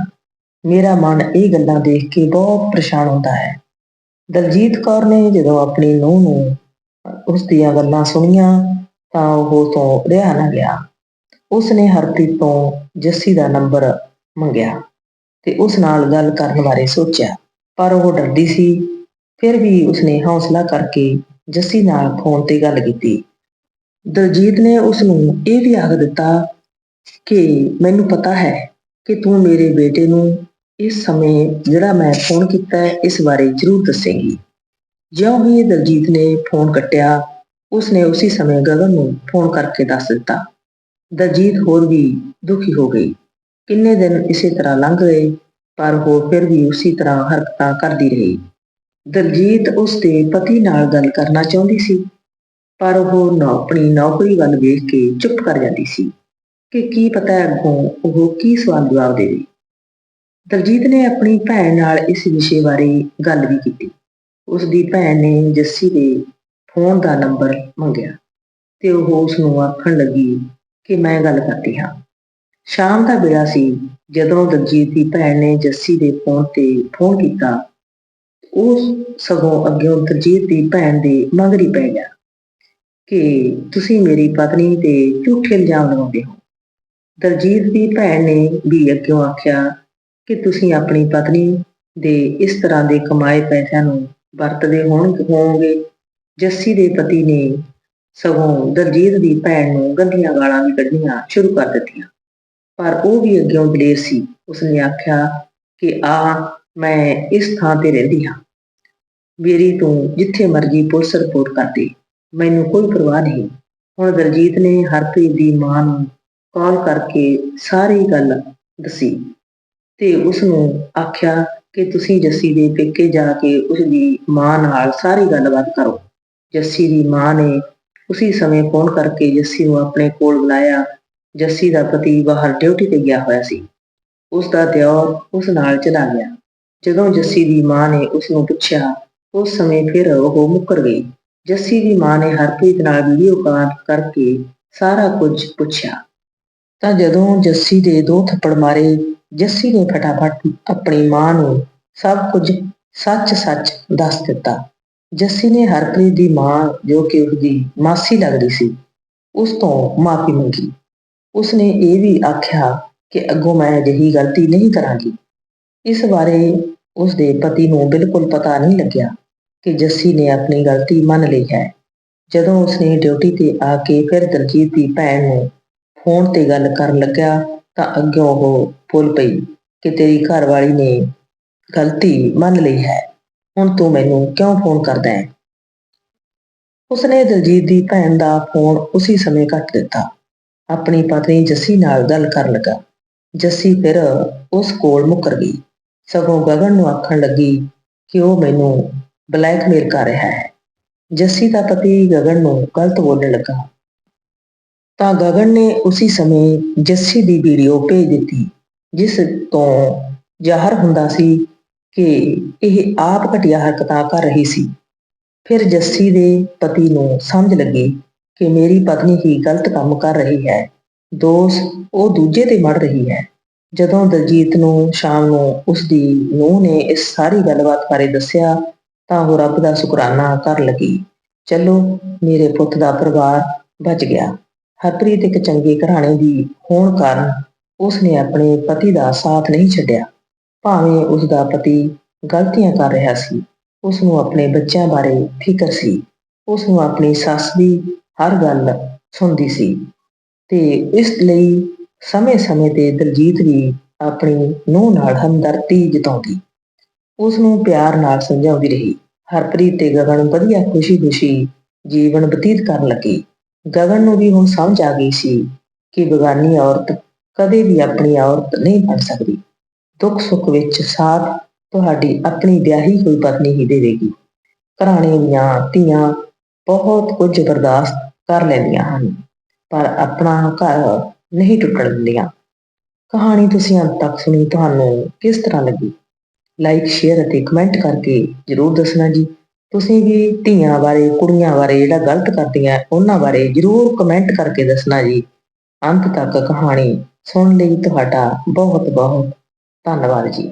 ਮੇਰਾ ਮਨ ਇਹ ਗੱਲਾਂ ਦੇਖ ਕੇ ਬਹੁਤ ਪਰੇਸ਼ਾਨ ਹੁੰਦਾ ਹੈ। ਦਲਜੀਤ ਕੌਰ ਨੇ ਜਦੋਂ ਆਪਣੀ ਨੂੰਹ ਨੂੰ ਉਸ ਦੀਆਂ ਗੱਲਾਂ ਸੁਣੀਆਂ, ਤਾਂ ਉਹ ਤੋਂ ਰਿਹਾ ਨਾ ਗਿਆ। ਉਸ ਨੇ ਹਰਪ੍ਰੀਤ ਤੋਂ ਜੱਸੀ ਦਾ ਨੰਬਰ ਮੰਗਿਆ ਤੇ ਉਸ ਨਾਲ ਗੱਲ ਕਰਨ ਬਾਰੇ ਸੋਚਿਆ, ਪਰ ਉਹ ਡਰਦੀ ਸੀ। ਫਿਰ ਵੀ ਉਸਨੇ ਹੌਸਲਾ ਕਰਕੇ ਜੱਸੀ ਨਾਲ ਫੋਨ ਤੇ ਗੱਲ ਕੀਤੀ। ਦਲਜੀਤ ਨੇ ਉਸ ਨੂੰ ਇਹ ਵੀ ਆਖ ਦਿੱਤਾ ਕਿ ਮੈਨੂੰ ਪਤਾ ਹੈ ਕਿ ਤੂੰ ਮੇਰੇ ਬੇਟੇ ਨੂੰ ਇਸ ਸਮੇਂ ਜਿਹੜਾ ਮੈਂ ਫੋਨ ਕੀਤਾ ਹੈ, ਇਸ ਬਾਰੇ ਜ਼ਰੂਰ ਦੱਸੇਗੀ। ਜਿਉਂ ਹੀ ਦਲਜੀਤ ਨੇ ਫੋਨ ਕੱਟਿਆ, ਉਸਨੇ ਉਸੇ ਸਮੇਂ ਗਗਨ ਨੂੰ ਫੋਨ ਕਰਕੇ ਦੱਸ ਦਿੱਤਾ। ਦਲਜੀਤ ਹੋਰ ਵੀ ਦੁਖੀ ਹੋ ਗਈ। ਕਿੰਨੇ ਦਿਨ ਇਸੇ ਤਰ੍ਹਾਂ ਲੰਘ ਗਏ, ਪਰ ਉਹ ਫਿਰ ਵੀ ਉਸੇ ਤਰ੍ਹਾਂ ਹਰਕਤਾਂ ਕਰਦੀ ਰਹੀ। ਦਲਜੀਤ ਉਸ ਦੇ ਪਤੀ ਨਾਲ ਗੱਲ ਕਰਨਾ ਚਾਹੁੰਦੀ ਸੀ। ਪਰ ਉਹ ਨਾ, ਆਪਣੀ ਨੌਕਰੀ ਵੱਲ ਵੇਖ ਕੇ ਚੁੱਪ ਕਰ ਜਾਂਦੀ ਸੀ ਕਿ ਕੀ ਪਤਾ ਅੱਗੋਂ ਉਹ ਕੀ ਸਵਾਲ ਜਵਾਬ ਦੇਵੇ। ਦਲਜੀਤ ਨੇ ਆਪਣੀ ਭੈਣ ਨਾਲ ਇਸ ਵਿਸ਼ੇ ਬਾਰੇ ਗੱਲ ਵੀ ਕੀਤੀ। ਉਸ ਦੀ ਭੈਣ ਨੇ ਜੱਸੀ ਦੇ ਫੋਨ ਦਾ ਨੰਬਰ ਮੰਗਿਆ ਤੇ ਉਹ ਉਸ ਨੂੰ ਆਖਣ ਲੱਗੀ ਕਿ ਮੈਂ ਗੱਲ ਕਰਦੀ ਹਾਂ। ਸ਼ਾਮ ਦਾ ਵੇਲਾ ਸੀ। ਜਦੋਂ ਦਲਜੀਤ ਦੀ ਭੈਣ ਨੇ ਜੱਸੀ ਦੇ ਫੋਨ ਤੇ ਫੋਨ ਕੀਤਾ, ਉਹ ਸਗੋਂ ਅੱਗੇ ਦਲਜੀਤ ਦੀ ਭੈਣ ਦੇ ਮਗਰੀ ਪੈ ਗਿਆ। ਕਿ ਤੁਸੀਂ ਮੇਰੀ ਪਤਨੀ ਤੇ ਝੂਠੇ ਇਲਜ਼ਾਮ ਲਗਾਉਂਦੇ ਹੋ। ਦਲਜੀਤ ਦੀ ਭੈਣ ਨੇ ਵੀ ਅੱਗੋਂ ਆਖਿਆ ਕਿ ਤੁਸੀਂ ਆਪਣੀ ਪਤਨੀ ਦੇ ਇਸ ਤਰ੍ਹਾਂ ਦੇ ਕਮਾਏ ਪੈਸਿਆਂ ਨੂੰ ਵਰਤਦੇ ਹੋਣ, ਹੋਵੋਗੇ। ਜੱਸੀ ਦੇ ਪਤੀ ਨੇ ਸਗੋਂ ਦਲਜੀਤ ਦੀ ਭੈਣ ਨੂੰ ਗੰਦੀਆਂ ਗਾਲਾਂ ਵੀ ਕੱਢਣੀਆਂ ਸ਼ੁਰੂ ਕਰ ਦਿੱਤੀਆਂ। ਪਰ ਉਹ ਵੀ ਅੱਗੋਂ ਦਲੇਰ ਸੀ। ਉਸਨੇ ਆਖਿਆ ਕਿ ਆ ਮੈਂ ਇਸ ਥਾਂ ਤੇ ਰਹਿੰਦੀ ਹਾਂ। ਮੇਰੀ ਤੂੰ ਜਿੱਥੇ ਮਰਜ਼ੀ ਪੁਲਿਸ ਰਿਪੋਰਟ ਕਰ ਦੇ। ਮੈਨੂੰ ਕੋਈ ਪਰਵਾਹ ਨਹੀਂ। ਹੁਣ ਦਲਜੀਤ ਨੇ ਹਰਪ੍ਰੀਤ ਦੀ ਮਾਂ ਨੂੰ ਕਾਲ ਕਰਕੇ ਸਾਰੀ ਗੱਲ ਦੱਸੀ ਤੇ ਉਸ ਨੂੰ ਆਖਿਆ ਕਿ ਤੁਸੀਂ ਜੱਸੀ ਦੇ ਪੇਕੇ ਜਾ ਕੇ ਉਸ ਦੀ ਮਾਂ ਨਾਲ ਸਾਰੀ ਗੱਲਬਾਤ ਕਰੋ। ਜੱਸੀ ਦੀ ਮਾਂ ਨੇ ਉਸੇ ਸਮੇਂ ਫੋਨ ਕਰਕੇ ਜੱਸੀ ਨੂੰ ਆਪਣੇ ਕੋਲ ਬੁਲਾਇਆ। ਜੱਸੀ ਦਾ ਪਤੀ ਬਾਹਰ ਡਿਊਟੀ ਤੇ ਗਿਆ ਹੋਇਆ ਸੀ। ਉਸ ਦਾ ਦਿਓਰ ਉਸ ਨਾਲ ਚਲਾ ਗਿਆ। ਜਦੋਂ ਜੱਸੀ ਦੀ ਮਾਂ ਨੇ ਉਸ ਨੂੰ ਪੁੱਛਿਆ, ਉਸ ਸਮੇਂ ਫਿਰ ਉਹ ਮੁੱਕਰ ਗਈ। ਜੱਸੀ ਦੀ ਮਾਂ ਨੇ ਹਰਪ੍ਰੀਤ ਨਾਲ ਵੀਡੀਓ ਕਾਲ ਕਰਕੇ ਸਾਰਾ ਕੁਝ ਪੁੱਛਿਆ। ਤਾਂ ਜਦੋਂ ਜੱਸੀ ਦੇ ਦੋ ਥੱਪੜ ਮਾਰੇ, ਜੱਸੀ ਨੇ ਫਟਾਫਟ ਆਪਣੀ ਮਾਂ ਨੂੰ ਸਭ ਕੁਝ ਸੱਚ-ਸੱਚ ਦੱਸ ਦਿੱਤਾ। ਜੱਸੀ ਨੇ ਹਰਪ੍ਰੀਤ ਦੀ ਮਾਂ ਜੋ ਕਿ ਉਸਦੀ ਮਾਸੀ ਲੱਗਦੀ ਸੀ, ਉਸ ਤੋਂ ਮਾਫੀ ਮੰਗੀ। ਉਸਨੇ ਇਹ ਵੀ ਆਖਿਆ ਕਿ ਅੱਗੋਂ ਮੈਂ ਅਜਿਹੀ ਗਲਤੀ ਨਹੀਂ ਕਰਾਂਗੀ। ਇਸ ਬਾਰੇ ਉਸਦੇ ਪਤੀ ਨੂੰ ਬਿਲਕੁਲ ਪਤਾ ਨਹੀਂ ਲੱਗਿਆ। ਕਿ ਜੱਸੀ ਨੇ ਆਪਣੀ ਗਲਤੀ ਮੰਨ ਲਈ ਹੈ। ਜਦੋਂ ਉਸਨੇ ਡਿਊਟੀ ਤੇ ਆ ਕੇ ਫਿਰ ਦਲਜੀਤ ਦੀ ਭੈਣ ਨੂੰ ਫੋਨ ਤੇ ਗੱਲ ਕਰਨ ਲੱਗਿਆ ਤਾਂ ਅੱਗੋਂ ਉਹ ਭੁੱਲ ਪਈ ਕਿ ਤੇਰੀ ਘਰਵਾਲੀ ਨੇ ਗਲਤੀ ਮੰਨ ਲਈ ਹੈ। ਹੁਣ ਤੂੰ ਮੈਨੂੰ ਕਿਉਂ ਫੋਨ ਕਰਦਾ ਹੈ? ਉਸਨੇ ਦਲਜੀਤ ਦੀ ਭੈਣ ਦਾ ਫੋਨ ਉਸੇ ਸਮੇਂ ਕੱਟ ਦਿੱਤਾ। ਆਪਣੀ ਪਤਨੀ ਜੱਸੀ ਨਾਲ ਗੱਲ ਕਰਨ ਲੱਗਾ। ਜੱਸੀ ਫਿਰ ਉਸ ਕੋਲ ਮੁੱਕਰ ਗਈ। ਸਗੋਂ ਗਗਨ ਨੂੰ ਆਖਣ ਲੱਗੀ ਕਿ ਉਹ ਮੈਨੂੰ ਬਲੈਕਮੇਲ ਕਰ ਰਿਹਾ ਹੈ। ਜੱਸੀ ਦਾ ਪਤੀ ਗਗਨ ਨੂੰ ਗਲਤ ਬੋਲਣ ਲੱਗਾ। ਤਾਂ ਗਗਨ ਨੇ ਉਸੇ ਸਮੇਂ ਜੱਸੀ ਦੀ ਵੀਡੀਓ ਭੇਜ ਦਿੱਤੀ, ਜਿਸ ਤੋਂ ਜ਼ਾਹਰ ਹੁੰਦਾ ਸੀ ਕਿ ਇਹ ਆਪ ਘਟੀਆ ਹਰਕਤਾਂ ਕਰ ਰਹੀ ਸੀ। ਫਿਰ ਜੱਸੀ ਦੇ ਪਤੀ ਨੂੰ ਸਮਝ ਲੱਗੀ ਕਿ ਮੇਰੀ ਪਤਨੀ ਹੀ ਗਲਤ ਕੰਮ ਕਰ ਰਹੀ ਹੈ। ਦੋਸ਼ ਉਹ ਦੂਜੇ ਤੇ ਮੜ ਰਹੀ ਹੈ। ਜਦੋਂ ਦਲਜੀਤ ਨੂੰ ਸ਼ਾਮ ਨੂੰ ਉਸ ਦੀ ਨੂੰਹ ਨੇ ਇਸ ਸਾਰੀ ਗੱਲਬਾਤ ਬਾਰੇ ਦੱਸਿਆ ਤਾਂ ਉਹ ਰੱਬ ਦਾ ਸ਼ੁਕਰਾਨਾ ਕਰ ਲੱਗੀ। ਚਲੋ, ਮੇਰੇ ਪੁੱਤ ਦਾ ਪਰਿਵਾਰ ਬਚ ਗਿਆ। ਹਰਪ੍ਰੀਤ ਇੱਕ ਚੰਗੇ ਘਰਾਣੇ ਦੀ ਹੋਣ ਕਾਰਨ ਉਸ ਨੇ ਆਪਣੇ ਪਤੀ ਦਾ ਸਾਥ ਨਹੀਂ ਛੱਡਿਆ। ਭਾਵੇਂ ਉਸ ਦਾ ਪਤੀ ਗਲਤੀਆਂ ਕਰ ਰਿਹਾ ਸੀ ਉਸ ਨੂੰ ਆਪਣੇ ਬੱਚਿਆਂ ਬਾਰੇ ਫਿਕਰ ਸੀ। ਉਸ ਨੂੰ ਆਪਣੀ ਸੱਸ ਦੀ ਹਰ ਗੱਲ ਸੁਣਦੀ ਸੀ ਤੇ ਇਸ ਲਈ ਸਮੇਂ-ਸਮੇਂ ਤੇ ਦਲਜੀਤ ਵੀ ਆਪਣੀ ਨੂੰਹ ਨਾਲ ਹਮਦਰਦੀ ਜਤਾਉਂਦੀ। ਉਸ ਨੂੰ ਪਿਆਰ ਨਾਲ ਸਮਝਾਉਂਦੀ ਰਹੀ। ਹਰਪ੍ਰੀਤ ਤੇ ਗਗਨ ਵਧੀਆ ਖੁਸ਼ੀ-ਖੁਸ਼ੀ ਜੀਵਨ ਬਤੀਤ ਕਰਨ ਲੱਗੇ। ਗਗਨ ਨੂੰ ਵੀ ਹੁਣ ਸਮਝ ਆ ਗਈ ਸੀ ਕਿ ਬਗਾਨੀ ਔਰਤ ਕਦੇ ਵੀ ਆਪਣੀ ਔਰਤ ਨਹੀਂ ਬਣ ਸਕਦੀ। ਦੁੱਖ ਸੁੱਖ ਵਿੱਚ ਸਾਥ ਤੁਹਾਡੀ ਆਪਣੀ ਵਿਆਹੀ ਹੋਈ ਪਤਨੀ ਹੀ ਦੇਵੇਗੀ। ਘਰਾਣੇ ਦੀਆਂ ਧੀਆਂ ਬਹੁਤ ਕੁਝ ਬਰਦਾਸ਼ਤ ਕਰ ਲੈਂਦੀਆਂ ਹਨ, ਪਰ ਆਪਣਾ ਘਰ ਨਹੀਂ ਟੁੱਟਣ ਦਿੰਦੀਆਂ। ਕਹਾਣੀ ਤੁਸੀਂ ਅੰਤ ਤੱਕ ਸੁਣੀ, ਤੁਹਾਨੂੰ ਕਿਸ ਤਰ੍ਹਾਂ ਲੱਗੀ? ਲਾਈਕ ਸ਼ੇਅਰ ਅਤੇ ਕਮੈਂਟ ਕਰਕੇ ਜਰੂਰ ਦੱਸਣਾ ਜੀ। ਤੁਸੀਂ ਵੀ ਧੀਆਂ ਬਾਰੇ, ਕੁੜੀਆਂ ਬਾਰੇ ਜਿਹੜਾ ਗਲਤ ਕਰਦੀਆਂ, ਉਹਨਾਂ ਬਾਰੇ ਜਰੂਰ ਕਮੈਂਟ ਕਰਕੇ ਦੱਸਣਾ ਜੀ। ਅੰਤ ਤੱਕ ਕਹਾਣੀ ਸੁਣਨ ਲਈ ਤੁਹਾਡਾ ਬਹੁਤ ਬਹੁਤ ਧੰਨਵਾਦ ਜੀ।